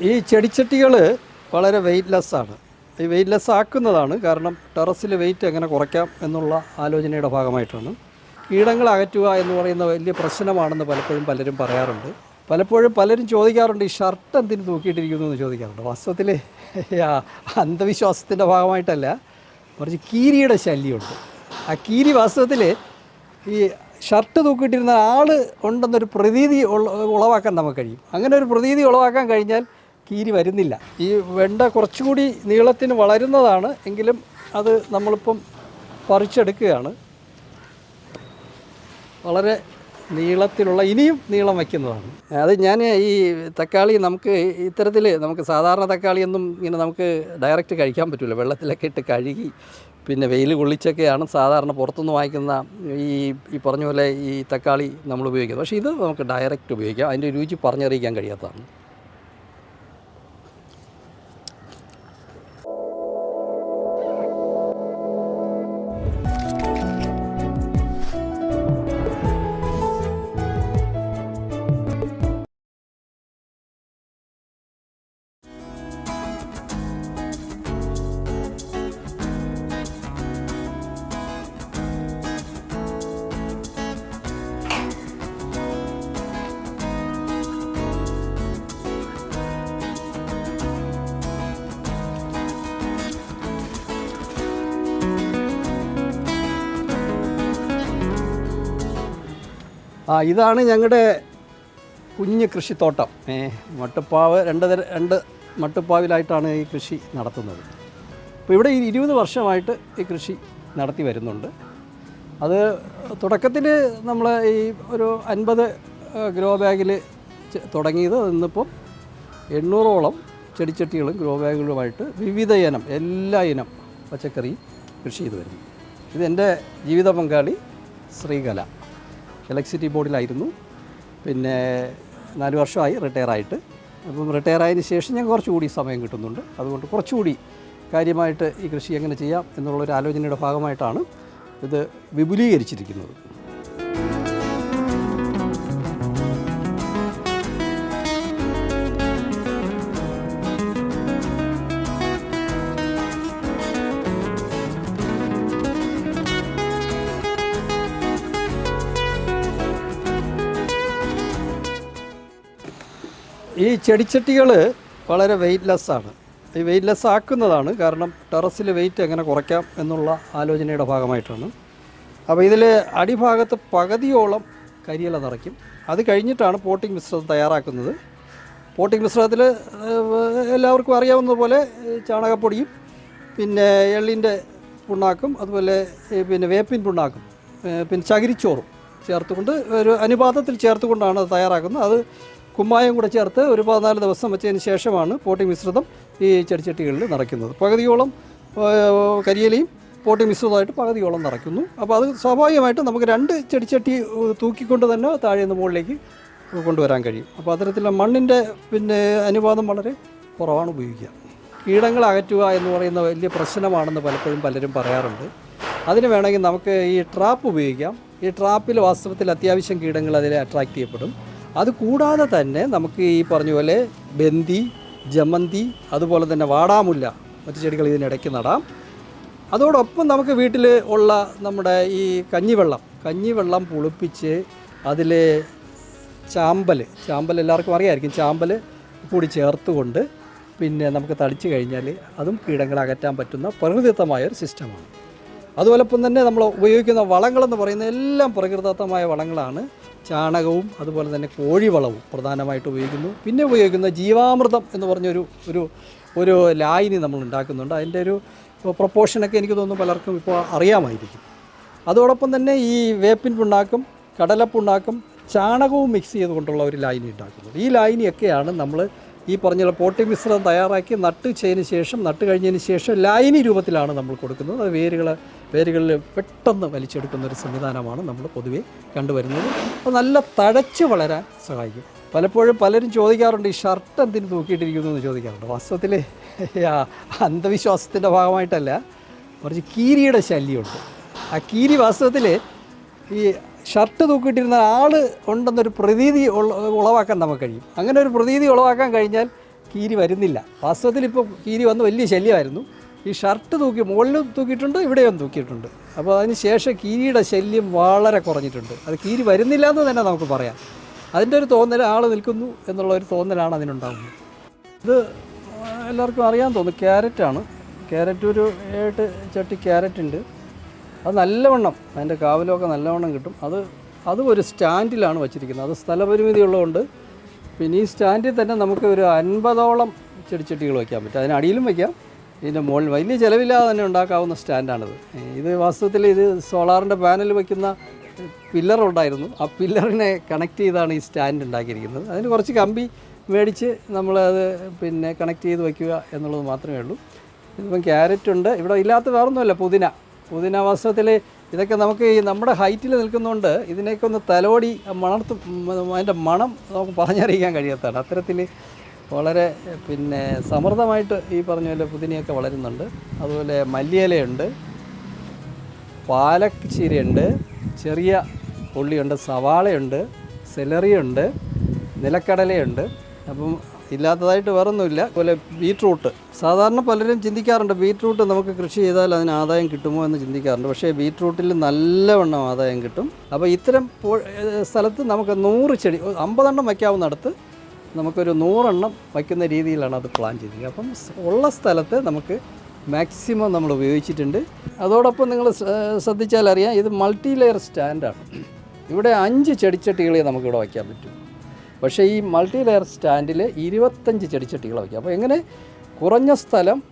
ഈ ചെടിച്ചട്ടികൾ വളരെ വെയിറ്റ്ലെസ് ആണ്. ഈ വെയിറ്റ്ലെസ് ആക്കുന്നതാണ് കാരണം ടെറസിൽ വെയിറ്റ് എങ്ങനെ കുറയ്ക്കാം എന്നുള്ള ആലോചനയുടെ ഭാഗമായിട്ടാണ്. കീടങ്ങൾ അകറ്റുക എന്ന് പറയുന്ന വലിയ പ്രശ്നമാണെന്ന് പലപ്പോഴും പലരും പറയാറുണ്ട്. പലപ്പോഴും പലരും ചോദിക്കാറുണ്ട് ഈ ഷർട്ട് എന്തിനു തൂക്കിയിട്ടിരിക്കുന്നു? എന്ന് ചോദിക്കാറുണ്ട്. വാസ്തവത്തിൽ അന്ധവിശ്വാസത്തിന്റെ ഭാഗമായിട്ടല്ല കുറച്ച് കീരിയുടെ ശല്യമുണ്ട്. ആ കീരി വാസ്തവത്തിൽ ഈ ഷർട്ട് തൂക്കിയിട്ടിരുന്ന ആൾ ഉണ്ടെന്നൊരു പ്രതീതി ഉള- ഉളവാക്കാൻ നമുക്ക് കഴിയും. അങ്ങനെ ഒരു പ്രതീതി ഉളവാക്കാൻ കഴിഞ്ഞാൽ കീരി വരുന്നില്ല. ഈ വെണ്ട കുറച്ചുകൂടി നീളത്തിന് വളരുന്നതാണ് എങ്കിലും അത് നമ്മളിപ്പം പറിച്ചെടുക്കുകയാണ്. വളരെ നീളത്തിലുള്ള ഇനിയും നീളം വയ്ക്കുന്നതാണ്. അത് ഞാൻ ഈ തക്കാളി നമുക്ക് ഇത്തരത്തിൽ നമുക്ക് സാധാരണ തക്കാളിയൊന്നും ഇങ്ങനെ നമുക്ക് ഡയറക്റ്റ് കഴിക്കാൻ പറ്റില്ല വെള്ളത്തിലൊക്കെ ഇട്ട് കഴുകി പിന്നെ വെയിൽ കൊള്ളിച്ചൊക്കെയാണ് സാധാരണ പുറത്തുനിന്ന് വാങ്ങിക്കുന്ന ഈ ഈ പറഞ്ഞ പോലെ ഈ തക്കാളി നമ്മൾ ഉപയോഗിക്കുന്നത്. പക്ഷേ ഇത് നമുക്ക് ഡയറക്റ്റ് ഉപയോഗിക്കാം. അതിന്റെ രുചി പറഞ്ഞറിയിക്കാൻ കഴിയാത്തതാണ്. ആ ഇതാണ് ഞങ്ങളുടെ കുഞ്ഞ് കൃഷിത്തോട്ടം. മട്ടുപ്പാവ് രണ്ട് രണ്ട് മട്ടുപ്പാവിലായിട്ടാണ് ഈ കൃഷി നടത്തുന്നത്. അപ്പോൾ ഇവിടെ ഇരുപത് വർഷമായിട്ട് ഈ കൃഷി നടത്തി വരുന്നുണ്ട്. അത് തുടക്കത്തിൽ നമ്മൾ ഈ ഒരു അൻപത് ഗ്രോ ബാഗിൽ തുടങ്ങിയത് ഇന്നിപ്പം എണ്ണൂറോളം ചെടിച്ചട്ടികളും ഗ്രോ ബാഗുകളുമായിട്ട് വിവിധ ഇനം എല്ലാ ഇനം പച്ചക്കറിയും കൃഷി ചെയ്ത് വരുന്നു. ഇതെന്റെ ജീവിത പങ്കാളി ശ്രീകല. ഇലക്ട്രിസിറ്റി ബോർഡിലായിരുന്നു പിന്നെ നാല് വർഷമായി റിട്ടയർ ആയിട്ട് അപ്പം റിട്ടയർ ആയതിനു ശേഷം ഞാൻ കുറച്ചുകൂടി സമയം കിട്ടുന്നുണ്ട്. അതുകൊണ്ട് കുറച്ചുകൂടി കാര്യമായിട്ട് ഈ കൃഷി എങ്ങനെ ചെയ്യാം എന്നുള്ളൊരു ആലോചനയുടെ ഭാഗമായിട്ടാണ് ഇത് വിപുലീകരിച്ചിരിക്കുന്നത്. ചെടിച്ചട്ടികൾ വളരെ വെയിറ്റ്ലെസ് ആണ് ഈ വെയിറ്റ്ലെസ് ആക്കുന്നതാണ് കാരണം ടെറസിൽ വെയിറ്റ് എങ്ങനെ കുറയ്ക്കാം എന്നുള്ള ആലോചനയുടെ ഭാഗമായിട്ടാണ്. അപ്പോൾ ഇതിൽ അടിഭാഗത്ത് പകുതിയോളം കരിയില നിറയ്ക്കും. അത് കഴിഞ്ഞിട്ടാണ് പോട്ടിംഗ് മിശ്രിതം തയ്യാറാക്കുന്നത്. പോട്ടിംഗ് മിശ്രിതത്തിൽ എല്ലാവർക്കും അറിയാവുന്നതുപോലെ പോലെ ചാണകപ്പൊടിയും പിന്നെ എള്ളിന്റെ പുണ്ണാക്കും അതുപോലെ പിന്നെ വേപ്പിൻ പുണ്ണാക്കും പിന്നെ ചകിരിച്ചോറും ചേർത്തുകൊണ്ട് ഒരു അനുപാതത്തിൽ ചേർത്തുകൊണ്ടാണ് അത് തയ്യാറാക്കുന്നത്. അത് കുമ്മായം കൂടെ ചേർത്ത് ഒരു പതിനാല് ദിവസം വെച്ചതിന് ശേഷമാണ് പോട്ടി മിശ്രിതം ഈ ചെടിച്ചട്ടികളിൽ നിറയ്ക്കുന്നത്. പകുതിയോളം കരിയലയും പോട്ടി മിശ്രിതമായിട്ട് പകുതിയോളം നിറയ്ക്കുന്നു. അപ്പോൾ അത് സ്വാഭാവികമായിട്ടും നമുക്ക് രണ്ട് ചെടിച്ചട്ടി തൂക്കിക്കൊണ്ട് തന്നെ താഴെ നിന്ന് മുകളിലേക്ക് കൊണ്ടുവരാൻ കഴിയും. അപ്പോൾ അത്തരത്തിലുള്ള മണ്ണിന്റെ പിന്നെ അനുപാതം വളരെ കുറവാണ് ഉപയോഗിക്കുക. കീടങ്ങൾ അകറ്റുക എന്ന് പറയുന്ന വലിയ പ്രശ്നമാണെന്ന് പലപ്പോഴും പലരും പറയാറുണ്ട്. അതിന് വേണമെങ്കിൽ നമുക്ക് ഈ ട്രാപ്പ് ഉപയോഗിക്കാം. ഈ ട്രാപ്പിൽ വാസ്തവത്തിൽ അത്യാവശ്യം കീടങ്ങൾ അതിൽ അട്രാക്റ്റ് ചെയ്യപ്പെടും. അത് കൂടാതെ തന്നെ നമുക്ക് ഈ പറഞ്ഞ പോലെ ബന്തി ജമന്തി അതുപോലെ തന്നെ വാടാമുല്ല മറ്റു ചെടികൾ ഇതിനിടയ്ക്ക് നടാം. അതോടൊപ്പം നമുക്ക് വീട്ടിൽ ഉള്ള നമ്മുടെ ഈ കഞ്ഞിവെള്ളം കഞ്ഞിവെള്ളം പുളിപ്പിച്ച് അതിൽ ചാമ്പൽ ചാമ്പൽ എല്ലാവർക്കും അറിയാമായിരിക്കും ചാമ്പൽ കൂടി ചേർത്തുകൊണ്ട് പിന്നെ നമുക്ക് തളിച്ചു കഴിഞ്ഞാൽ അതും കീടങ്ങളെ അകറ്റാൻ പറ്റുന്ന പ്രകൃതിദത്തമായ ഒരു സിസ്റ്റമാണ്. അതുപോലൊപ്പം തന്നെ നമ്മൾ ഉപയോഗിക്കുന്ന വളങ്ങളെന്ന് പറയുന്ന എല്ലാം പ്രകൃതിദത്തമായ വളങ്ങളാണ് ചാണകവും അതുപോലെ തന്നെ കോഴിവളവും പ്രധാനമായിട്ട് ഉപയോഗിക്കുന്നു. പിന്നെ ഉപയോഗിക്കുന്ന ജീവാമൃതം എന്ന് പറഞ്ഞൊരു ഒരു ഒരു ലായിനി നമ്മൾ ഉണ്ടാക്കുന്നുണ്ട്. അതിന്റെ ഒരു പ്രൊപ്പോർഷനൊക്കെ എനിക്ക് തോന്നുന്നു പലർക്കും ഇപ്പോൾ അറിയാമായിരിക്കും. അതോടൊപ്പം തന്നെ ഈ വേപ്പിൻ പുണ്ണാക്കും കടലപ്പുണ്ണാക്കും ചാണകവും മിക്സ് ചെയ്തുകൊണ്ടുള്ള ഒരു ലായിനി ഉണ്ടാക്കുന്നത് ഈ ലായിനിയൊക്കെയാണ് നമ്മൾ ഈ പറഞ്ഞ പോട്ടി മിശ്രം തയ്യാറാക്കി നട്ട് ചെയ്തതിന് ശേഷം നട്ട് കഴിഞ്ഞതിന് ശേഷം ലായിനി രൂപത്തിലാണ് നമ്മൾ കൊടുക്കുന്നത്. അത് വേരുകൾ വേരുകളിൽ പെട്ടെന്ന് വലിച്ചെടുക്കുന്ന ഒരു സംവിധാനമാണ് നമ്മൾ പൊതുവേ കണ്ടുവരുന്നത്. അപ്പോൾ നല്ല തഴച്ച് വളരാൻ സഹായിക്കും. പലപ്പോഴും പലരും ചോദിക്കാറുണ്ട് ഈ ഷർട്ട് എന്തിന് തൂക്കിയിട്ടിരിക്കുന്നു? എന്ന് ചോദിക്കാറുണ്ട്. വാസ്തവത്തിൽ അന്ധവിശ്വാസത്തിന്റെ ഭാഗമായിട്ടല്ല കുറച്ച് കീരിയുടെ ശല്യമുണ്ട്. ആ കീരി വാസ്തവത്തിൽ ഈ ഷർട്ട് തൂക്കിയിട്ടിരുന്ന ആൾ ഉണ്ടെന്നൊരു പ്രതീതി ഉള- ഉളവാക്കാൻ നമുക്ക് കഴിയും. അങ്ങനെ ഒരു പ്രതീതി ഉളവാക്കാൻ കഴിഞ്ഞാൽ കീരി വരുന്നില്ല. വാസ്തവത്തിൽ ഇപ്പോൾ കീരി വന്ന് വലിയ ശല്യമായിരുന്നു. ഈ ഷർട്ട് തൂക്കി മുകളിലും തൂക്കിയിട്ടുണ്ട് ഇവിടെയും തൂക്കിയിട്ടുണ്ട്. അപ്പോൾ അതിന് ശേഷം കീരിയുടെ ശല്യം വളരെ കുറഞ്ഞിട്ടുണ്ട്. അത് കീരി വരുന്നില്ല എന്ന് തന്നെ നമുക്ക് പറയാം. അതിന്റെ ഒരു തോന്നൽ ആൾ നിൽക്കുന്നു എന്നുള്ള ഒരു തോന്നലാണ് അതിനുണ്ടാകുന്നത് ഇത് എല്ലാവർക്കും അറിയാൻ തോന്നുന്നു ക്യാരറ്റാണ്. ക്യാരറ്റ് ഒരു ഏട്ട് ചട്ടി ക്യാരറ്റ് ഉണ്ട് അത് നല്ലവണ്ണം അതിന്റെ കാവലൊക്കെ നല്ലവണ്ണം കിട്ടും. അത് അതും ഒരു സ്റ്റാൻഡിലാണ് വച്ചിരിക്കുന്നത്. അത് സ്ഥലപരിമിതി ഉള്ളതുകൊണ്ട് പിന്നെ ഈ സ്റ്റാൻഡിൽ തന്നെ നമുക്ക് ഒരു അൻപതോളം ചെടിച്ചട്ടികൾ വയ്ക്കാൻ പറ്റും. അതിനടിയിലും വയ്ക്കാം. ഇതിന്റെ മുകളിൽ വലിയ ചിലവില്ലാതെ തന്നെ ഉണ്ടാക്കാവുന്ന സ്റ്റാൻഡാണിത്. ഇത് വാസ്തവത്തിൽ ഇത് സോളാറിന്റെ പാനൽ വയ്ക്കുന്ന പില്ലർ ഉണ്ടായിരുന്നു. ആ പില്ലറിനെ കണക്ട് ചെയ്താണ് ഈ സ്റ്റാൻഡ് ഉണ്ടാക്കിയിരിക്കുന്നത്. അതിന് കുറച്ച് കമ്പി മേടിച്ച് നമ്മളത് പിന്നെ കണക്ട് ചെയ്ത് വയ്ക്കുക എന്നുള്ളത് മാത്രമേ ഉള്ളൂ. ഇതിപ്പം ക്യാരറ്റ് ഉണ്ട്. ഇവിടെ ഇല്ലാത്ത വേറൊന്നുമല്ല പുതിന. പുതിന വാസ്തവത്തിൽ ഇതൊക്കെ നമുക്ക് ഈ നമ്മുടെ ഹൈറ്റിൽ നിൽക്കുന്നതുകൊണ്ട് ഇതിനെയൊക്കെ ഒന്ന് തലോടി മണർത്ത് അതിന്റെ മണം നമുക്ക് പറഞ്ഞറിയിക്കാൻ കഴിയാത്തതാണ്. അത്തരത്തിൽ വളരെ പിന്നെ സമൃദ്ധമായിട്ട് ഈ പറഞ്ഞ പോലെ പുതിനയൊക്കെ വളരുന്നുണ്ട്. അതുപോലെ മല്ലിയിലയുണ്ട് പാലക് ചീരയുണ്ട് ചെറിയ ഉള്ളിയുണ്ട് സവാളയുണ്ട് സെലറിയുണ്ട് നിലക്കടലയുണ്ട്. അപ്പം ഇല്ലാത്തതായിട്ട് വേറൊന്നുമില്ല. അതുപോലെ ബീട്രൂട്ട്. സാധാരണ പലരും ചിന്തിക്കാറുണ്ട് ബീട്രൂട്ട് നമുക്ക് കൃഷി ചെയ്താൽ അതിന് ആദായം കിട്ടുമോ എന്ന് ചിന്തിക്കാറുണ്ട്. പക്ഷേ ബീട്രൂട്ടിൽ നല്ലവണ്ണം ആദായം കിട്ടും. അപ്പോൾ ഇത്തരം സ്ഥലത്ത് നമുക്ക് നൂറ് ചെടി അമ്പതെണ്ണം വയ്ക്കാവുന്നിടത്ത് നമുക്കൊരു നൂറെണ്ണം വയ്ക്കുന്ന രീതിയിലാണ് അത് പ്ലാൻ ചെയ്തിരിക്കുന്നത്. അപ്പം ഉള്ള സ്ഥലത്ത് നമുക്ക് മാക്സിമം നമ്മൾ ഉപയോഗിച്ചിട്ടുണ്ട്. അതോടൊപ്പം നിങ്ങൾ ശ്രദ്ധിച്ചാൽ അറിയാം ഇത് മൾട്ടി ലെയർ സ്റ്റാൻഡാണ് ഇവിടെ അഞ്ച് ചെടിച്ചട്ടികളെ നമുക്കിവിടെ വയ്ക്കാൻ പറ്റും. പക്ഷേ ഈ മൾട്ടി ലെയർ സ്റ്റാൻഡിൽ ഇരുപത്തഞ്ച് ചെടിച്ചട്ടികൾ വയ്ക്കാം. അപ്പോൾ എങ്ങനെ കുറഞ്ഞ സ്ഥലം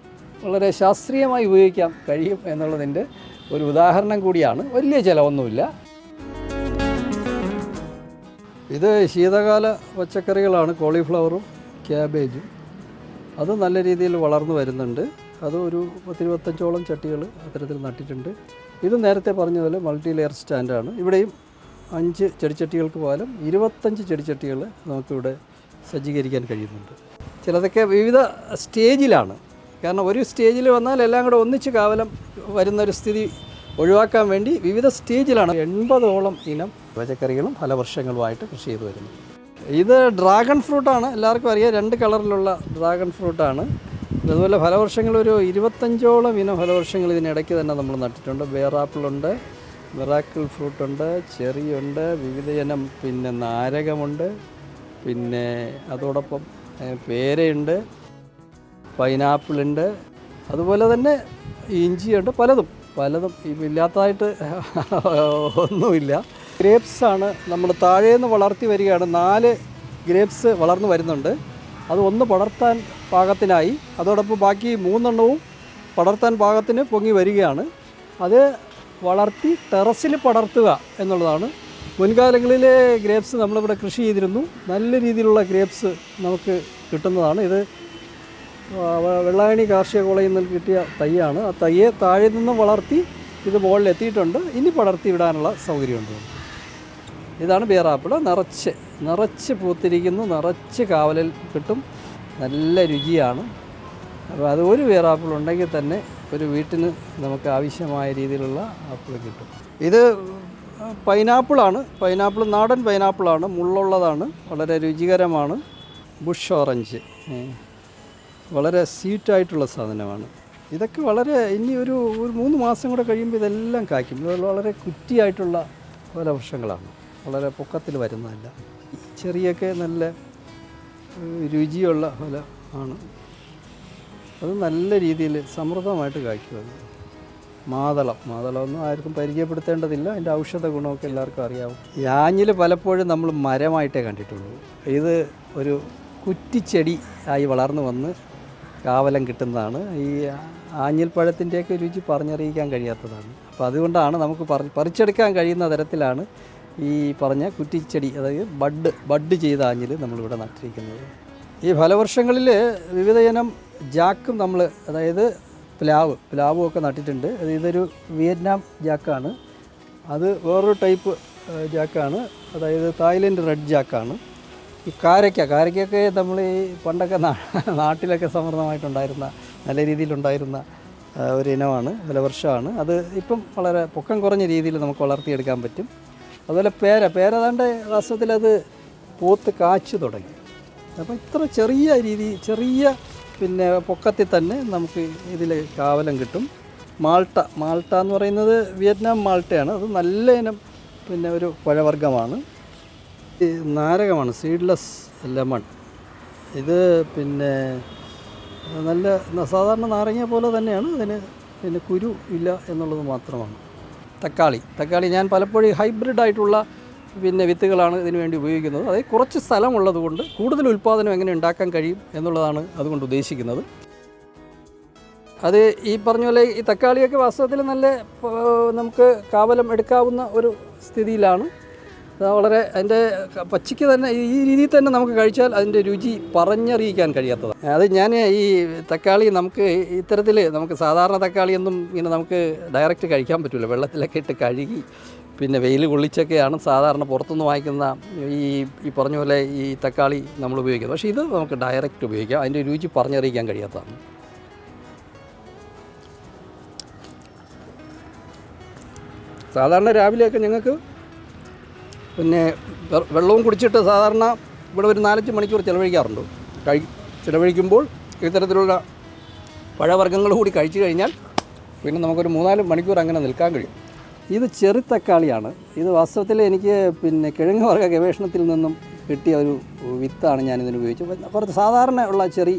വളരെ ശാസ്ത്രീയമായി ഉപയോഗിക്കാൻ കഴിയും എന്നുള്ളതിന്റെ ഒരു ഉദാഹരണം കൂടിയാണ്. വലിയ ചിലവൊന്നുമില്ല. ഇത് ശീതകാല പച്ചക്കറികളാണ് കോളിഫ്ലവറും ക്യാബേജും. അത് നല്ല രീതിയിൽ വളർന്നു വരുന്നുണ്ട്. അത് ഒരു പത്തിരുപത്തഞ്ചോളം ചട്ടികൾ അത്തരത്തിൽ നട്ടിട്ടുണ്ട്. ഇത് നേരത്തെ പറഞ്ഞതുപോലെ പോലെ മൾട്ടി ലെയർ സ്റ്റാൻഡാണ്. ഇവിടെയും അഞ്ച് ചെടിച്ചട്ടികൾക്ക് പകരം ഇരുപത്തഞ്ച് ചെടിച്ചട്ടികൾ നമുക്കിവിടെ സജ്ജീകരിക്കാൻ കഴിയുന്നുണ്ട്. ചിലതൊക്കെ വിവിധ സ്റ്റേജിലാണ്. കാരണം ഒരു സ്റ്റേജിൽ വന്നാൽ എല്ലാം കൂടെ ഒന്നിച്ച് കാവലം വരുന്നൊരു സ്ഥിതി ഒഴിവാക്കാൻ വേണ്ടി വിവിധ സ്റ്റേജിലാണ്. എൺപതോളം ഇനം പച്ചക്കറികളും ഫലവൃക്ഷങ്ങളുമായിട്ട് കൃഷി ചെയ്തു വരുന്നു. ഇത് ഡ്രാഗൺ ഫ്രൂട്ടാണ്. എല്ലാവർക്കും അറിയാം രണ്ട് കളറിലുള്ള ഡ്രാഗൺ ഫ്രൂട്ടാണ്. അതുപോലെ ഫലവൃക്ഷങ്ങൾ ഒരു ഇരുപത്തഞ്ചോളം ഇനം ഫലവൃക്ഷങ്ങൾ ഇതിനിടയ്ക്ക് തന്നെ നമ്മൾ നട്ടിട്ടുണ്ട്. വേറാപ്പിളുണ്ട് മിറാക്കിൾ ഫ്രൂട്ടുണ്ട് ചെറിയുണ്ട് വിവിധ ഇനം പിന്നെ നാരകമുണ്ട് പിന്നെ അതോടൊപ്പം പേരയുണ്ട് പൈനാപ്പിളുണ്ട് അതുപോലെ തന്നെ ഇഞ്ചിയുണ്ട്. പലതും പലതും ഇല്ലാത്തതായിട്ട് ഒന്നുമില്ല. ഗ്രേപ്സ് ആണ് നമ്മൾ താഴേന്ന് വളർത്തി വരികയാണ്. നാല് ഗ്രേപ്സ് വളർന്നു വരുന്നുണ്ട്. അത് ഒന്ന് പടർത്താൻ പാകത്തിനായി. അതോടൊപ്പം ബാക്കി മൂന്നെണ്ണവും പടർത്താൻ പാകത്തിന് പൊങ്ങി വരികയാണ്. അത് വളർത്തി ടെറസിൽ പടർത്തുക എന്നുള്ളതാണ്. മുൻകാലങ്ങളിലെ ഗ്രേപ്സ് നമ്മളിവിടെ കൃഷി ചെയ്തിരുന്നു. നല്ല രീതിയിലുള്ള ഗ്രേപ്സ് നമുക്ക് കിട്ടുന്നതാണ്. ഇത് വെള്ളായണി കാർഷിക കോളേജിൽ നിന്ന് കിട്ടിയ തൈയാണ്. ആ തയ്യെ താഴെ നിന്ന് വളർത്തി ഇത് മുകളിലെത്തിയിട്ടുണ്ട്. ഇനി പടർത്തി വിടാനുള്ള സൗകര്യമുണ്ട്. ഇതാണ് ബിയറാപ്പിൾ നിറച്ച് നിറച്ച് പൂത്തിരിക്കുന്നു നിറച്ച് കാവലിൽ കിട്ടും. നല്ല രുചിയാണ്. അപ്പോൾ അത് ഒരു ബിയറാപ്പിൾ ഉണ്ടെങ്കിൽ തന്നെ ഒരു വീട്ടിന് നമുക്ക് ആവശ്യമായ രീതിയിലുള്ള ആപ്പിൾ കിട്ടും. ഇത് പൈനാപ്പിളാണ് പൈനാപ്പിൾ നാടൻ പൈനാപ്പിളാണ് മുള്ളുള്ളതാണ്. വളരെ രുചികരമാണ്. Bush orange. വളരെ സ്വീറ്റായിട്ടുള്ള സാധനമാണ്. ഇതൊക്കെ വളരെ ഇനി ഒരു ഒരു മൂന്ന് മാസം കൂടെ കഴിയുമ്പോൾ ഇതെല്ലാം കായ്ക്കും. വളരെ കുറ്റിയായിട്ടുള്ള പല വൃക്ഷങ്ങളാണ് വളരെ പൊക്കത്തിൽ വരുന്നതല്ല. ചെറിയൊക്കെ നല്ല രുചിയുള്ള ഫല ആണ്. അത് നല്ല രീതിയിൽ സമൃദ്ധമായിട്ട് കായ്ക്കും അത് മാതളം. മാതളമൊന്നും ആർക്കും പരിചയപ്പെടുത്തേണ്ടതില്ല. അതിന്റെ ഔഷധ ഗുണമൊക്കെ എല്ലാവർക്കും അറിയാവും. യാഞ്ഞിൽ പലപ്പോഴും നമ്മൾ മരമായിട്ടേ കണ്ടിട്ടുള്ളൂ. ഇത് ഒരു കുറ്റിച്ചെടി ആയി വളർന്നു വന്ന് കാവലം കിട്ടുന്നതാണ്. ഈ ആഞ്ഞിൽ പഴത്തിന്റെയൊക്കെ രുചി പറഞ്ഞറിയിക്കാൻ കഴിയാത്തതാണ്. അപ്പോൾ അതുകൊണ്ടാണ് നമുക്ക് പറി പറിച്ചെടുക്കാൻ കഴിയുന്ന തരത്തിലാണ് ഈ പറഞ്ഞ കുറ്റിച്ചെടി അതായത് ബഡ് ബഡ് ചെയ്ത ആഞ്ഞിൽ നമ്മളിവിടെ നട്ടിരിക്കുന്നത്. ഈ ഫലവർഷങ്ങളിൽ വിവിധയിനം ജാക്കും നമ്മൾ അതായത് പ്ലാവ് പ്ലാവും ഒക്കെ നട്ടിട്ടുണ്ട്. അത് ഇതൊരു വിയറ്റ്നാം ജാക്കാണ്. അത് വേറൊരു ടൈപ്പ് ജാക്കാണ്. അതായത് തായ്ലൻഡ് റെഡ് ജാക്കാണ്. ഈ കാരയ്ക്ക കാരയ്ക്കൊക്കെ നമ്മൾ ഈ പണ്ടൊക്കെ നാട്ടിലൊക്കെ സമൃദ്ധമായിട്ടുണ്ടായിരുന്ന നല്ല രീതിയിലുണ്ടായിരുന്ന ഒരു ഇനമാണ് ഫലവർഷമാണ്. അത് ഇപ്പം വളരെ പൊക്കം കുറഞ്ഞ രീതിയിൽ നമുക്ക് വളർത്തിയെടുക്കാൻ പറ്റും. അതുപോലെ പേര. പേര ഏതാണ്ട് വാസ്തവത്തിൽ അത് പൂത്ത് കാച്ചു തുടങ്ങി. അപ്പോൾ ഇത്ര ചെറിയ രീതി ചെറിയ പിന്നെ പൊക്കത്തിൽ തന്നെ നമുക്ക് ഇതിൽ കാവലം കിട്ടും. മാൾട്ട മാൾട്ട എന്ന് പറയുന്നത് വിയറ്റ്നാം മാൾട്ടയാണ്. അത് നല്ല ഇനം പിന്നെ ഒരു പഴവർഗമാണ്. ഈ നാരകമാണ് സീഡ്ലെസ് ലെമൺ. ഇത് പിന്നെ നല്ല സാധാരണ നാരങ്ങ പോലെ തന്നെയാണ്. അതിന് പിന്നെ കുരു ഇല്ല എന്നുള്ളത് മാത്രമാണ്. തക്കാളി. തക്കാളി ഞാൻ പലപ്പോഴും ഹൈബ്രിഡ് ആയിട്ടുള്ള പിന്നെ വിത്തുകളാണ് ഇതിനു വേണ്ടി ഉപയോഗിക്കുന്നത്. അതായത് കുറച്ച് സ്ഥലമുള്ളത് കൊണ്ട് കൂടുതൽ ഉൽപ്പാദനം എങ്ങനെ ഉണ്ടാക്കാൻ കഴിയും എന്നുള്ളതാണ് അതുകൊണ്ട് ഉദ്ദേശിക്കുന്നത്. അത് ഈ പറഞ്ഞ പോലെ ഈ തക്കാളിയൊക്കെ വാസ്തവത്തിൽ നല്ല നമുക്ക് കാവലം എടുക്കാവുന്ന ഒരു സ്ഥിതിയിലാണ്. വളരെ അതിന്റെ പച്ചയ്ക്ക് തന്നെ ഈ രീതിയിൽ തന്നെ നമുക്ക് കഴിച്ചാൽ അതിന്റെ രുചി പറഞ്ഞറിയിക്കാൻ കഴിയാത്തതാണ്. അത് ഞാൻ ഈ തക്കാളി നമുക്ക് ഇത്തരത്തിൽ നമുക്ക് സാധാരണ തക്കാളിയൊന്നും ഇങ്ങനെ നമുക്ക് ഡയറക്റ്റ് കഴിക്കാൻ പറ്റില്ല വെള്ളത്തിലൊക്കെ ഇട്ട് കഴുകി പിന്നെ വെയിൽ കൊള്ളിച്ചൊക്കെയാണ് സാധാരണ പുറത്തുനിന്ന് വാങ്ങിക്കുന്ന ഈ ഈ പറഞ്ഞ പോലെ ഈ തക്കാളി നമ്മൾ ഉപയോഗിക്കുന്നത്. പക്ഷേ ഇത് നമുക്ക് ഡയറക്റ്റ് ഉപയോഗിക്കാം. അതിന്റെ രുചി പറഞ്ഞറിയിക്കാൻ കഴിയാത്തതാണ്. സാധാരണ രാവിലെയൊക്കെ ഞങ്ങൾക്ക് പിന്നെ വെള്ളവും കുടിച്ചിട്ട് സാധാരണ ഇവിടെ ഒരു നാലഞ്ച് മണിക്കൂർ ചിലവഴിക്കാറുണ്ട്. കഴി ചിലവഴിക്കുമ്പോൾ ഇത്തരത്തിലുള്ള പഴവർഗങ്ങൾ കൂടി കഴിച്ചു കഴിഞ്ഞാൽ പിന്നെ നമുക്കൊരു മൂന്നാൽ മണിക്കൂർ അങ്ങനെ നിൽക്കാൻ കഴിയും. ഇത് ചെറു തക്കാളിയാണ്. ഇത് വാസ്തവത്തിൽ എനിക്ക് പിന്നെ കിഴങ്ങ് വർഗ ഗവേഷണത്തിൽ നിന്നും കിട്ടിയ ഒരു വിത്താണ് ഞാൻ ഇതിന് ഉപയോഗിച്ചത് കുറച്ച് സാധാരണ ഉള്ള ചെറി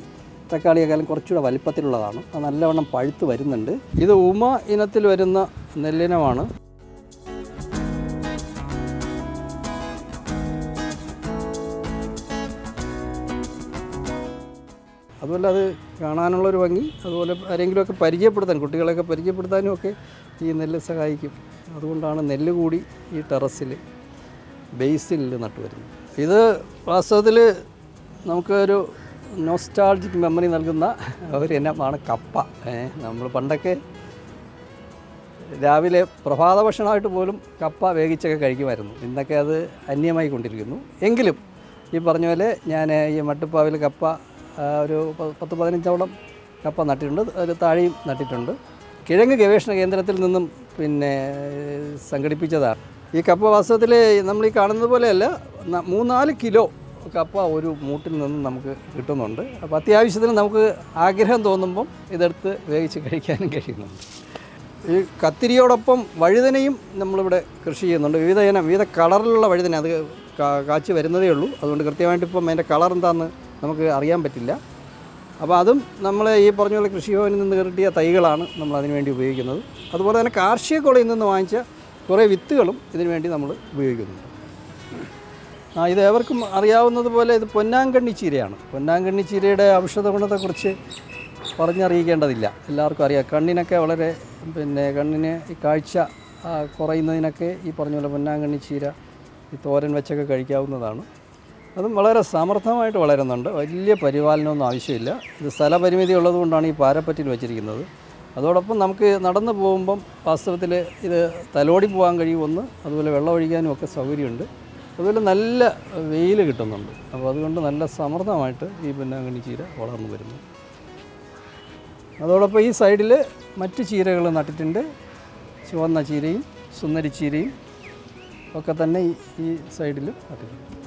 തക്കാളിയേക്കാളും കുറച്ചുകൂടെ വലിപ്പത്തിലുള്ളതാണ്. അത് നല്ലവണ്ണം പഴുത്ത് വരുന്നുണ്ട്. ഇത് ഉമ ഇനത്തിൽ വരുന്ന നെല്ലിനമാണ്. അതുപോലെ അത് കാണാനുള്ളൊരു ഭംഗി അതുപോലെ ആരെങ്കിലുമൊക്കെ പരിചയപ്പെടുത്താൻ കുട്ടികളെയൊക്കെ പരിചയപ്പെടുത്താനും ഒക്കെ ഈ നെല്ല് സഹായിക്കും. അതുകൊണ്ടാണ് നെല്ല് കൂടി ഈ ടെറസിൽ ബേസിൽ നട്ടുവരുന്നത് ഇത് വാസ്തവത്തിൽ നമുക്കൊരു നോസ്റ്റാൾജിക് മെമ്മറി നൽകുന്ന ഒരു ഇനമാണ് കപ്പ. നമ്മൾ പണ്ടൊക്കെ രാവിലെ പ്രഭാത ഭക്ഷണമായിട്ട് പോലും കപ്പ വേവിച്ചൊക്കെ കഴിക്കുമായിരുന്നു. ഇന്നൊക്കെ അത് അന്യമായി കൊണ്ടിരിക്കുന്നു. എങ്കിലും ഈ പറഞ്ഞ പോലെ ഞാൻ ഈ മട്ടുപ്പാവിൽ കപ്പ ഒരു പത്ത് പതിനഞ്ചോളം കപ്പ നട്ടിട്ടുണ്ട്. അതിൽ താഴെയും നട്ടിട്ടുണ്ട്. കിഴങ്ങ് ഗവേഷണ കേന്ദ്രത്തിൽ നിന്നും പിന്നെ സംഘടിപ്പിച്ചതാണ് ഈ കപ്പ വാസ്തവത്തിൽ നമ്മൾ ഈ കാണുന്നത് പോലെയല്ല മൂന്നാൽ കിലോ കപ്പ ഒരു മൂട്ടിൽ നിന്നും നമുക്ക് കിട്ടുന്നുണ്ട്. അപ്പോൾ അത്യാവശ്യത്തിന് നമുക്ക് ആഗ്രഹം തോന്നുമ്പം ഇതെടുത്ത് വേവിച്ച് കഴിക്കാനും കഴിയുന്നുണ്ട്. ഈ കത്തിരിയോടൊപ്പം വഴുതനയും നമ്മളിവിടെ കൃഷി ചെയ്യുന്നുണ്ട്. വിവിധ ഇനം വിവിധ കളറിലുള്ള വഴുതന അത് കാച്ചി വരുന്നതേ ഉള്ളൂ. അതുകൊണ്ട് കൃത്യമായിട്ട് ഇപ്പം അതിന്റെ കളർ എന്താണെന്ന് നമുക്ക് അറിയാൻ പറ്റില്ല. അപ്പോൾ അതും നമ്മൾ ഈ പറഞ്ഞ പോലെ കൃഷിഭവനിൽ നിന്ന് കിട്ടിയ തൈകളാണ് നമ്മൾ അതിന് വേണ്ടി ഉപയോഗിക്കുന്നത്. അതുപോലെ തന്നെ കാർഷിക കോളേജിൽ നിന്ന് വാങ്ങിച്ച കുറേ വിത്തുകളും ഇതിന് വേണ്ടി നമ്മൾ ഉപയോഗിക്കുന്നുണ്ട്. ആ ഇത് ഏവർക്കും അറിയാവുന്നതുപോലെ ഇത് പൊന്നാങ്കണ്ണി ചീരയാണ്. പൊന്നാങ്കണ്ണി ചീരയുടെ ഔഷധ ഗുണത്തെക്കുറിച്ച് പറഞ്ഞറിയിക്കേണ്ടതില്ല. എല്ലാവർക്കും അറിയാം. കണ്ണിനൊക്കെ വളരെ പിന്നെ കണ്ണിന് കാഴ്ച കുറയുന്നതിനൊക്കെ ഈ പറഞ്ഞ പോലെ പൊന്നാങ്കണ്ണി ചീര ഈ തോരൻ വെച്ചൊക്കെ കഴിക്കാവുന്നതാണ്. അതും വളരെ സമർത്ഥമായിട്ട് വളരുന്നുണ്ട്. വലിയ പരിപാലനമൊന്നും ആവശ്യമില്ല. ഇത് സ്ഥലപരിമിതി ഉള്ളതുകൊണ്ടാണ് ഈ പാരപ്പറ്റിൽ വെച്ചിരിക്കുന്നത്. അതോടൊപ്പം നമുക്ക് നടന്നു പോകുമ്പം വാസ്തവത്തിൽ ഇത് തലോടി പോകാൻ കഴിയുമെന്ന് അതുപോലെ വെള്ളം ഒഴിക്കാനും ഒക്കെ സൗകര്യമുണ്ട്. അതുപോലെ നല്ല വെയിൽ കിട്ടുന്നുണ്ട്. അപ്പോൾ അതുകൊണ്ട് നല്ല സമർത്ഥമായിട്ട് ഈ പൊന്നാങ്കണ്ണി ചീര വളർന്നു വരുന്നു. അതോടൊപ്പം ഈ സൈഡിൽ മറ്റ് ചീരകൾ നട്ടിട്ടുണ്ട്. ചുവന്ന ചീരയും സുന്ദരി ചീരയും ഒക്കെ തന്നെ ഈ സൈഡിൽ നട്ടിട്ടുണ്ട്.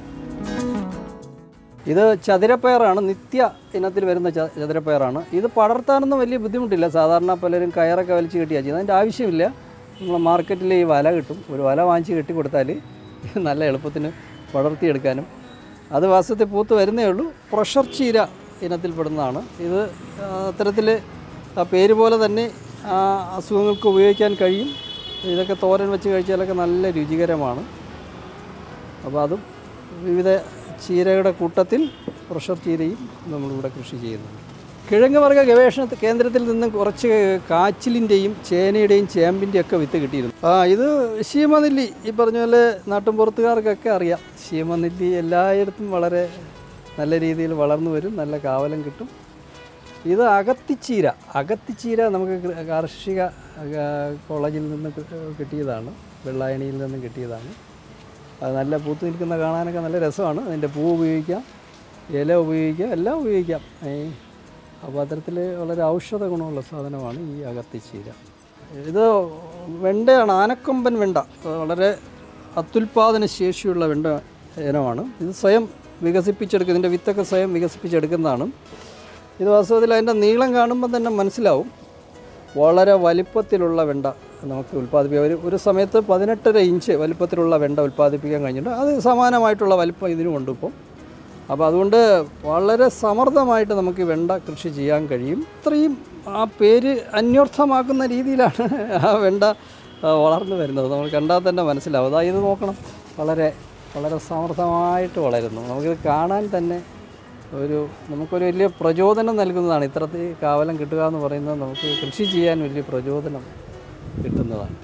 ഇത് ചതുരപ്പയറാണ് നിത്യ ഇനത്തിൽ വരുന്ന ചതുരപ്പയറാണ്. ഇത് പടർത്താനൊന്നും വലിയ ബുദ്ധിമുട്ടില്ല. സാധാരണ പലരും കയറൊക്കെ വലിച്ചു കെട്ടിയാൽ ചെയ്യുന്നത്. അതിന്റെ ആവശ്യമില്ല. നമ്മൾ മാർക്കറ്റിൽ ഈ വല കിട്ടും. ഒരു വല വാങ്ങിച്ച് കെട്ടി കൊടുത്താൽ നല്ല എളുപ്പത്തിന് പടർത്തിയെടുക്കാനും. അത് വാസ്തവത്തിൽ പൂത്ത് വരുന്നേ ഉള്ളൂ. പ്രഷർ ചീര ഇനത്തിൽപ്പെടുന്നതാണ് ഇത് അത്തരത്തിൽ പേര് പോലെ തന്നെ അസുഖങ്ങൾക്ക് ഉപയോഗിക്കാൻ കഴിയും. ഇതൊക്കെ തോരൻ വെച്ച് കഴിച്ചാലൊക്കെ നല്ല രുചികരമാണ്. അപ്പോൾ അതും വിവിധ ചീരയുടെ കൂട്ടത്തിൽ പ്രഷർ ചീരയും നമ്മളിവിടെ കൃഷി ചെയ്യുന്നുണ്ട് കിഴങ്ങ് വർഗ ഗവേഷണ കേന്ദ്രത്തിൽ നിന്നും കുറച്ച് കാച്ചിലിന്റെയും ചേനയുടെയും ചേമ്പിന്റെയും ഒക്കെ വിത്ത് കിട്ടിയിരുന്നു. ആ ഇത് ശീമനെല്ലി. ഈ പറഞ്ഞ പോലെ നാട്ടുംപുറത്തുകാർക്കൊക്കെ അറിയാം. ശീമനെല്ലി എല്ലായിടത്തും വളരെ നല്ല രീതിയിൽ വളർന്നു വരും നല്ല കാവലം കിട്ടും. ഇത് അകത്തിച്ചീര. അകത്തിച്ചീര നമുക്ക് കാർഷിക കോളേജിൽ നിന്ന് കിട്ടിയതാണ്. വെള്ളായണിയിൽ നിന്നും കിട്ടിയതാണ്. അത് നല്ല പൂത്ത് നിൽക്കുന്ന കാണാനൊക്കെ നല്ല രസമാണ്. അതിന്റെ പൂ ഉപയോഗിക്കാം ഇല ഉപയോഗിക്കാം എല്ലാം ഉപയോഗിക്കാം. അപ്പോൾ അത്തരത്തിൽ വളരെ ഔഷധ ഗുണമുള്ള സാധനമാണ് ഈ അകത്തിച്ചീര ഇത് വെണ്ടയാണ് ആനക്കൊമ്പൻ വെണ്ട. വളരെ അത്യുൽപാദന ശേഷിയുള്ള വെണ്ട ഇനമാണ്. ഇത് സ്വയം വികസിപ്പിച്ചെടുക്കുക ഇതിന്റെ വിത്തൊക്കെ സ്വയം വികസിപ്പിച്ചെടുക്കുന്നതാണ്. ഇത് വാസ്തവത്തിൽ അതിന്റെ നീളം കാണുമ്പോൾ തന്നെ മനസ്സിലാവും. വളരെ വലിപ്പത്തിലുള്ള വെണ്ട. നമുക്ക് ഉൽപ്പാദിപ്പിക്കാം. ഒരു ഒരു സമയത്ത് പതിനെട്ടര ഇഞ്ച് വലിപ്പത്തിലുള്ള വെണ്ട ഉൽപ്പാദിപ്പിക്കാൻ കഴിഞ്ഞിട്ടുണ്ട്. അത് സമാനമായിട്ടുള്ള വലിപ്പം ഇതിനുമുണ്ട് ഇപ്പം. അപ്പോൾ അതുകൊണ്ട് വളരെ സമർത്ഥമായിട്ട് നമുക്ക് വെണ്ട കൃഷി ചെയ്യാൻ കഴിയും. ഇത്രയും ആ പേര് അന്വർത്ഥമാക്കുന്ന രീതിയിലാണ് ആ വെണ്ട വളർന്നു വരുന്നത്. നമ്മൾ കണ്ടാൽ തന്നെ മനസ്സിലാവും. അതായത് നോക്കണം. വളരെ വളരെ സമർത്ഥമായിട്ട് വളരുന്നു. നമുക്കിത് കാണാൻ തന്നെ ഒരു നമുക്കൊരു വലിയ പ്രചോദനം നൽകുന്നതാണ്. ഇത്തരത്തിൽ കാവലം കിട്ടുക എന്ന് പറയുന്നത് നമുക്ക് കൃഷി ചെയ്യാൻ വലിയ പ്രചോദനം. കിട്ടുന്നതാണ്.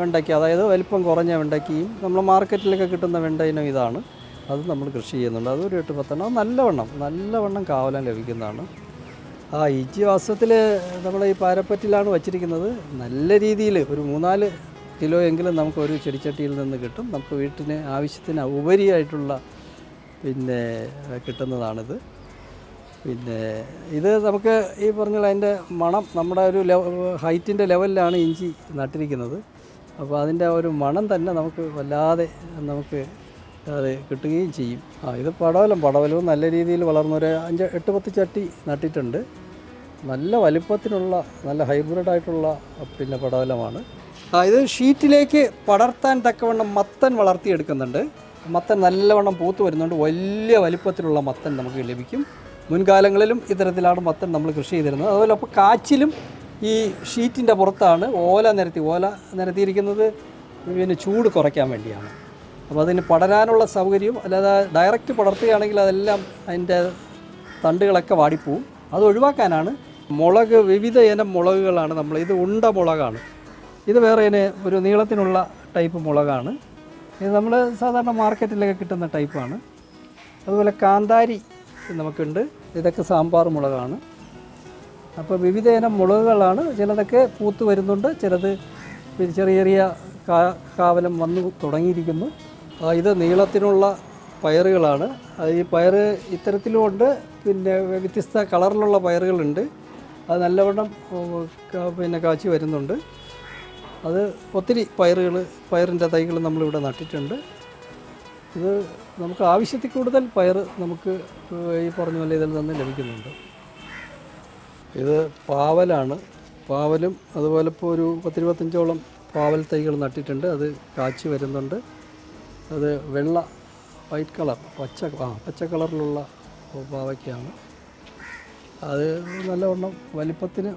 വെണ്ടയ്ക്ക അതായത് വലിപ്പം കുറഞ്ഞ വെണ്ടയ്ക്കയും നമ്മൾ മാർക്കറ്റിലൊക്കെ കിട്ടുന്ന വെണ്ട ഇനം ഇതാണ്. അത് നമ്മൾ കൃഷി ചെയ്യുന്നുണ്ട്. അതൊരു എട്ട് പത്തെണ്ണം. അത് നല്ലവണ്ണം നല്ലവണ്ണം കാവലം ലഭിക്കുന്നതാണ്. ആ ഇഞ്ചി വാസ്തവത്തിൽ നമ്മൾ ഈ പാരപ്പറ്റിലാണ് വച്ചിരിക്കുന്നത്. നല്ല രീതിയിൽ ഒരു മൂന്നാൽ കിലോ എങ്കിലും നമുക്ക് ഒരു ചെടിച്ചട്ടിയിൽ നിന്ന് കിട്ടും. നമുക്ക് വീട്ടിന് ആവശ്യത്തിന് ഉപരിയായിട്ടുള്ള പിന്നെ കിട്ടുന്നതാണിത്. പിന്നെ ഇത് നമുക്ക് ഈ പറഞ്ഞ അതിന്റെ മണം നമ്മുടെ ഒരു ഹൈറ്റിന്റെ ലെവലിലാണ് ഇഞ്ചി നട്ടിരിക്കുന്നത്. അപ്പോൾ അതിന്റെ ഒരു മണം തന്നെ നമുക്ക് വല്ലാതെ നമുക്ക് അത് കിട്ടുകയും ചെയ്യും. ആ ഇത് പടവലം പടവലവും നല്ല രീതിയിൽ വളർന്ന ഒരു അഞ്ച് എട്ട് പത്ത് ചട്ടി നട്ടിട്ടുണ്ട്. നല്ല വലിപ്പത്തിനുള്ള നല്ല ഹൈബ്രിഡ് ആയിട്ടുള്ള പിന്നെ പടവലമാണ്. ആ ഇത് ഷീറ്റിലേക്ക് പടർത്താൻ തക്കവണ്ണം മത്തൻ വളർത്തിയെടുക്കുന്നുണ്ട്. മത്തൻ നല്ലവണ്ണം പൂത്ത് വരുന്നുണ്ട്. വലിയ വലിപ്പത്തിലുള്ള മത്തൻ നമുക്ക് ലഭിക്കും. മുൻകാലങ്ങളിലും ഇത്തരത്തിലാണ് മത്തൻ നമ്മൾ കൃഷി ചെയ്തിരുന്നത്. അതുപോലെ അപ്പോൾ കാച്ചിലും ഈ ഷീറ്റിന്റെ പുറത്താണ് ഓല നിരത്തി ഓല നിരത്തിയിരിക്കുന്നത് പിന്നെ ചൂട് കുറയ്ക്കാൻ വേണ്ടിയാണ്. അപ്പോൾ അതിന് പടരാനുള്ള സൗകര്യവും അല്ലാതെ ഡയറക്റ്റ് പടർത്തുകയാണെങ്കിൽ അതെല്ലാം അതിന്റെ തണ്ടുകളൊക്കെ വാടിപ്പോവും. അത് ഒഴിവാക്കാനാണ് മുളക് വിവിധ ഇനം മുളകുകളാണ് നമ്മൾ ഇത് ഉണ്ട മുളകാണ്. ഇത് വേറെ ഇനെ ഒരു നീളത്തിനുള്ള ടൈപ്പ് മുളകാണ്. ഇത് നമ്മൾ സാധാരണ മാർക്കറ്റിലൊക്കെ കിട്ടുന്ന ടൈപ്പാണ്. അതുപോലെ കാന്താരി നമുക്കുണ്ട്. ഇതൊക്കെ സാമ്പാർ മുളകാണ്. അപ്പോൾ വിവിധ ഇനം മുളകുകളാണ്. ചിലതൊക്കെ പൂത്ത് വരുന്നുണ്ട്. ചിലത് ചെറിയ ചെറിയ കാവലം വന്നു തുടങ്ങിയിരിക്കുന്നു. ഇത് നീളത്തിനുള്ള പയറുകളാണ്. ഈ പയർ ഇത്തരത്തിലുമുണ്ട്. പിന്നെ വ്യത്യസ്ത കളറിലുള്ള പയറുകളുണ്ട്. അത് നല്ലവണ്ണം പിന്നെ കാച്ചി വരുന്നുണ്ട്. അത് ഒത്തിരി പയറുകൾ പയറിന്റെ തൈകൾ നമ്മളിവിടെ നട്ടിട്ടുണ്ട്. ഇത് നമുക്ക് ആവശ്യത്തിൽ കൂടുതൽ പയർ നമുക്ക് ഈ പറഞ്ഞ പോലെ ഇതിൽ നിന്ന് ലഭിക്കുന്നുണ്ട്. ഇത് പാവലാണ്. പാവലും അതുപോലെ ഇപ്പോൾ ഒരു പത്തിരുപത്തഞ്ചോളം പാവൽ തൈകൾ നട്ടിട്ടുണ്ട്. അത് കാച്ചി വരുന്നുണ്ട്. അത് വെള്ള വൈറ്റ് കളർ പച്ച ആ പച്ച കളറിലുള്ള പാവയ്ക്കാണ്. അത് നല്ലവണ്ണം വലിപ്പത്തിന്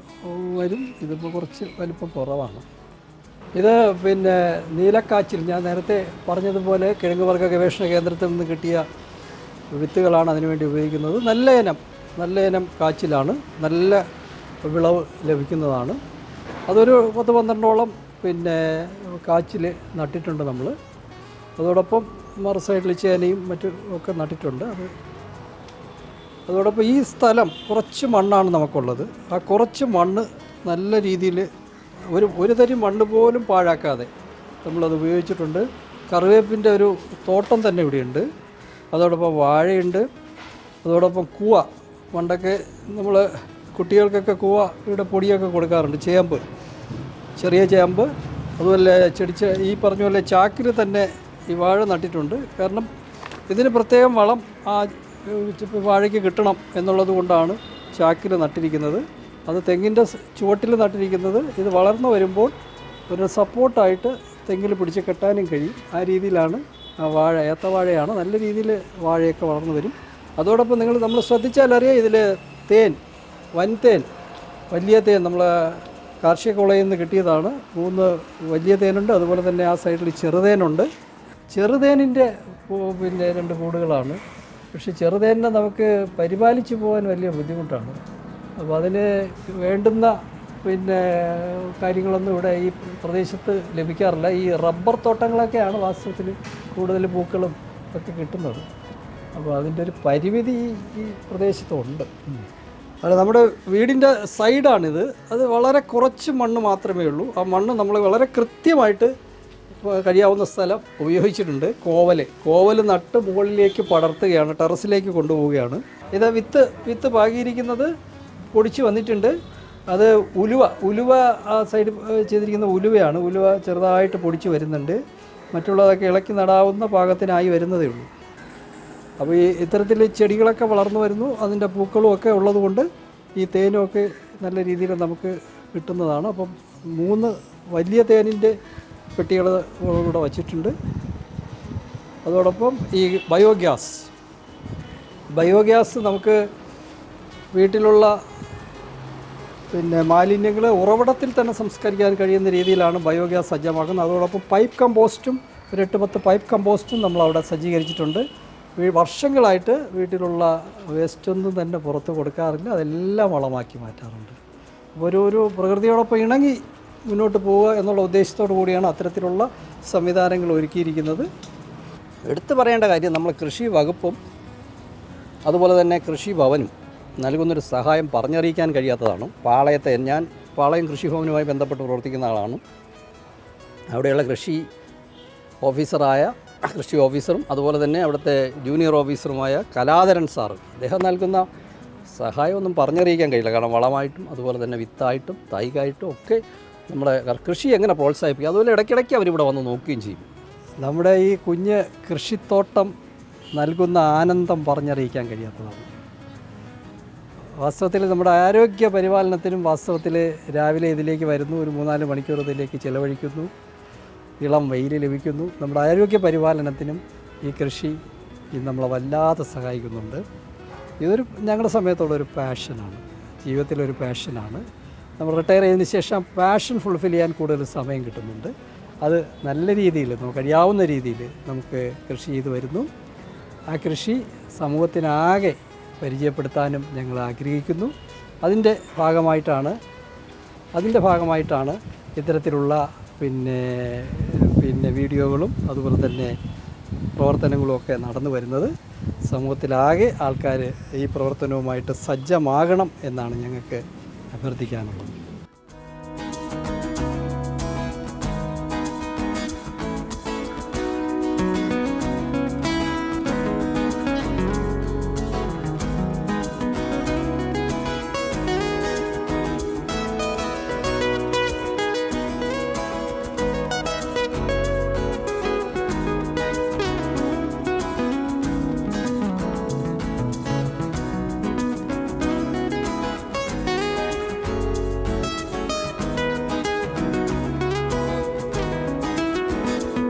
വരും. ഇതിപ്പോൾ കുറച്ച് വലിപ്പം കുറവാണ്. ഇത് പിന്നെ നീലക്കാച്ചിൽ ഞാൻ നേരത്തെ പറഞ്ഞതുപോലെ കിഴങ്ങ് ഗവേഷണ കേന്ദ്രത്തിൽ നിന്ന് കിട്ടിയ വിത്തുകളാണ് അതിനുവേണ്ടി ഉപയോഗിക്കുന്നത്. നല്ല ഇനം നല്ല ഇനം കാച്ചിലാണ്. നല്ല വിളവ് ലഭിക്കുന്നതാണ്. അതൊരു പത്ത് പന്ത്രണ്ടോളം പിന്നെ കാച്ചിൽ നട്ടിട്ടുണ്ട് നമ്മൾ അതോടൊപ്പം മറു സൈഡിൽ ചേനയും മറ്റും ഒക്കെ നട്ടിട്ടുണ്ട്. അത് അതോടൊപ്പം ഈ സ്ഥലം കുറച്ച് മണ്ണാണ് നമുക്കുള്ളത്. ആ കുറച്ച് മണ്ണ് നല്ല രീതിയിൽ ഒരു ഒരു തരി മണ്ണ് പോലും പാഴാക്കാതെ നമ്മളത് ഉപയോഗിച്ചിട്ടുണ്ട്. കറിവേപ്പിന്റെ ഒരു തോട്ടം തന്നെ ഇവിടെയുണ്ട്. അതോടൊപ്പം വാഴയുണ്ട്. അതോടൊപ്പം കൂവ. പണ്ടൊക്കെ നമ്മൾ കുട്ടികൾക്കൊക്കെ കൂവ ഇവിടെ പൊടിയൊക്കെ കൊടുക്കാറുണ്ട്. ചേമ്പ്. ചെറിയ ചേമ്പ്. അതുപോലെ ചെടിച്ച ഈ പറഞ്ഞ പോലെ ചാക്കിൽ തന്നെ ഈ വാഴ നട്ടിട്ടുണ്ട്. കാരണം ഇതിന് പ്രത്യേകം വളം ആ വാഴയ്ക്ക് കിട്ടണം എന്നുള്ളത് കൊണ്ടാണ് ചാക്കിൽ നട്ടിരിക്കുന്നത്. അത് തെങ്ങിന്റെ ചുവട്ടിൽ നട്ടിരിക്കുന്നത്. ഇത് വളർന്നു വരുമ്പോൾ ഒരു സപ്പോർട്ടായിട്ട് തെങ്ങിൽ പിടിച്ച് കെട്ടാനും കഴിയും. ആ രീതിയിലാണ് വാഴ ഏത്തവാഴയാണ് നല്ല രീതിയിൽ വാഴയൊക്കെ വളർന്നു വരും. അതോടൊപ്പം നിങ്ങൾ നമ്മൾ ശ്രദ്ധിച്ചാൽ അറിയാം ഇതിൽ തേൻ വൻതേൻ വലിയ തേൻ നമ്മൾ കാർഷിക കോളേജിൽ നിന്ന് കിട്ടിയതാണ്. മൂന്ന് വലിയ തേനുണ്ട്. അതുപോലെ തന്നെ ആ സൈഡിൽ ചെറുതേനുണ്ട്. ചെറുതേനിന്റെ പിന്നെ രണ്ട് കൂടുകളാണ്. പക്ഷേ ചെറുതേനെ നമുക്ക് പരിപാലിച്ചു പോകാൻ വലിയ ബുദ്ധിമുട്ടാണ്. അപ്പോൾ അതിന് വേണ്ടുന്ന പിന്നെ കാര്യങ്ങളൊന്നും ഇവിടെ ഈ പ്രദേശത്ത് ലഭിക്കാറില്ല. ഈ റബ്ബർ തോട്ടങ്ങളൊക്കെയാണ് വാസ്തവത്തിൽ കൂടുതൽ പൂക്കളും ഒക്കെ കിട്ടുന്നത്. അപ്പോൾ അതിന്റെ ഒരു പരിമിതി ഈ- പ്രദേശത്തുണ്ട്. അല്ല നമ്മുടെ വീടിന്റെ സൈഡാണിത്. അത് വളരെ കുറച്ച് മണ്ണ് മാത്രമേ ഉള്ളൂ. ആ മണ്ണ് നമ്മൾ വളരെ കൃത്യമായിട്ട് കഴിയാവുന്ന സ്ഥലം ഉപയോഗിച്ചിട്ടുണ്ട്. കോവൽ. കോവൽ നട്ട് മുകളിലേക്ക് പടർത്തുകയാണ് ടെറസിലേക്ക് കൊണ്ടുപോവുകയാണ്. ഇത് വിത്ത് വിത്ത് പാകിയിരിക്കുന്നത് പൊടിച്ച് വന്നിട്ടുണ്ട്. അത് ഉലുവ ഉലുവ ആ സൈഡ് ചെയ്തിരിക്കുന്ന ഉലുവയാണ്. ഉലുവ ചെറുതായിട്ട് പൊടിച്ച് വരുന്നുണ്ട്. മറ്റുള്ളതൊക്കെ ഇളക്കി നടാവുന്ന പാകത്തിനായി വരുന്നതേ ഉള്ളൂ. അപ്പോൾ ഈ ഇത്തരത്തിൽ ചെടികളൊക്കെ വളർന്നു വരുന്നു. അതിന്റെ പൂക്കളും ഒക്കെ ഉള്ളതുകൊണ്ട് ഈ തേനുമൊക്കെ നല്ല രീതിയിൽ നമുക്ക് കിട്ടുന്നതാണ്. അപ്പം മൂന്ന് വലിയ തേനിന്റെ പെട്ടികൾ ഇവിടെ വച്ചിട്ടുണ്ട്. അതോടൊപ്പം ഈ ബയോഗ്യാസ്. ബയോഗ്യാസ് നമുക്ക് വീട്ടിലുള്ള പിന്നെ മാലിന്യങ്ങൾ ഉറവിടത്തിൽ തന്നെ സംസ്കരിക്കാൻ കഴിയുന്ന രീതിയിലാണ് ബയോഗ്യാസ് സജ്ജമാക്കുന്നത്. അതോടൊപ്പം പൈപ്പ് കമ്പോസ്റ്റും ഒരു എട്ട് പത്ത് പൈപ്പ് കമ്പോസ്റ്റും നമ്മൾ അവിടെ സജ്ജീകരിച്ചിട്ടുണ്ട് വർഷങ്ങളായിട്ട് വീട്ടിലുള്ള വേസ്റ്റൊന്നും തന്നെ പുറത്ത് കൊടുക്കാറില്ല. അതെല്ലാം വളമാക്കി മാറ്റാറുണ്ട്. അപ്പോൾ ഒരു ഒരു പ്രകൃതിയോടൊപ്പം ഇണങ്ങി മുന്നോട്ട് പോവുക എന്നുള്ള ഉദ്ദേശത്തോടു കൂടിയാണ് അത്തരത്തിലുള്ള സംവിധാനങ്ങൾ ഒരുക്കിയിരിക്കുന്നത്. എടുത്തു പറയേണ്ട കാര്യം നമ്മൾ കൃഷി വകുപ്പും അതുപോലെ തന്നെ കൃഷി ഭവനും നൽകുന്നൊരു സഹായം പറഞ്ഞറിയിക്കാൻ കഴിയാത്തതാണ്. പാളയത്തെ ഞാൻ പാളയം കൃഷിഭവനുമായി ബന്ധപ്പെട്ട് പ്രവർത്തിക്കുന്ന ആളാണ്. അവിടെയുള്ള കൃഷി ഓഫീസറായ കൃഷി ഓഫീസറും അതുപോലെ തന്നെ അവിടുത്തെ ജൂനിയർ ഓഫീസറുമായ കലാധരൻ സാറ് അദ്ദേഹം നൽകുന്ന സഹായമൊന്നും പറഞ്ഞറിയിക്കാൻ കഴിയില്ല. കാരണം വളമായിട്ടും അതുപോലെ തന്നെ വിത്തായിട്ടും തൈകായിട്ടും ഒക്കെ നമ്മുടെ കൃഷി എങ്ങനെ പ്രോത്സാഹിപ്പിക്കുക അതുപോലെ ഇടയ്ക്കിടയ്ക്ക് അവരിവിടെ വന്ന് നോക്കുകയും ചെയ്യും. നമ്മുടെ ഈ കുഞ്ഞ് കൃഷിത്തോട്ടം നൽകുന്ന ആനന്ദം പറഞ്ഞറിയിക്കാൻ കഴിയാത്തതാണ്. വാസ്തവത്തിൽ നമ്മുടെ ആരോഗ്യ പരിപാലനത്തിനും വാസ്തവത്തിൽ രാവിലെ ഇതിലേക്ക് വരുന്നു ഒരു മൂന്നാൽ മണിക്കൂർ ഇതിലേക്ക് ചിലവഴിക്കുന്നു ഇളം വെയിൽ ലഭിക്കുന്നു. നമ്മുടെ ആരോഗ്യ പരിപാലനത്തിനും ഈ കൃഷി ഇത് നമ്മളെ വല്ലാതെ സഹായിക്കുന്നുണ്ട്. ഇതൊരു ഞങ്ങളുടെ സമയത്തുള്ള ഒരു പാഷനാണ് ജീവിതത്തിലൊരു പാഷനാണ്. നമ്മൾ റിട്ടയർ ചെയ്തതിന് ശേഷം പാഷൻ ഫുൾഫിൽ ചെയ്യാൻ കൂടുതൽ സമയം കിട്ടുന്നുണ്ട്. അത് നല്ല രീതിയിൽ നമുക്ക് കഴിയാവുന്ന രീതിയിൽ നമുക്ക് കൃഷി ചെയ്തു വരുന്നു. ആ കൃഷി സമൂഹത്തിനാകെ പരിചയപ്പെടുത്താനും ഞങ്ങൾ ആഗ്രഹിക്കുന്നു. അതിന്റെ ഭാഗമായിട്ടാണ് അതിന്റെ ഭാഗമായിട്ടാണ് ഇത്തരത്തിലുള്ള പിന്നെ പിന്നെ വീഡിയോകളും അതുപോലെ തന്നെ പ്രവർത്തനങ്ങളും ഒക്കെ നടന്നു വരുന്നത്. സമൂഹത്തിലാകെ ആൾക്കാർ ഈ പ്രവർത്തനവുമായിട്ട് സജ്ജമാകണം എന്നാണ് ഞങ്ങൾക്ക് അഭ്യർത്ഥിക്കാനുള്ളത്.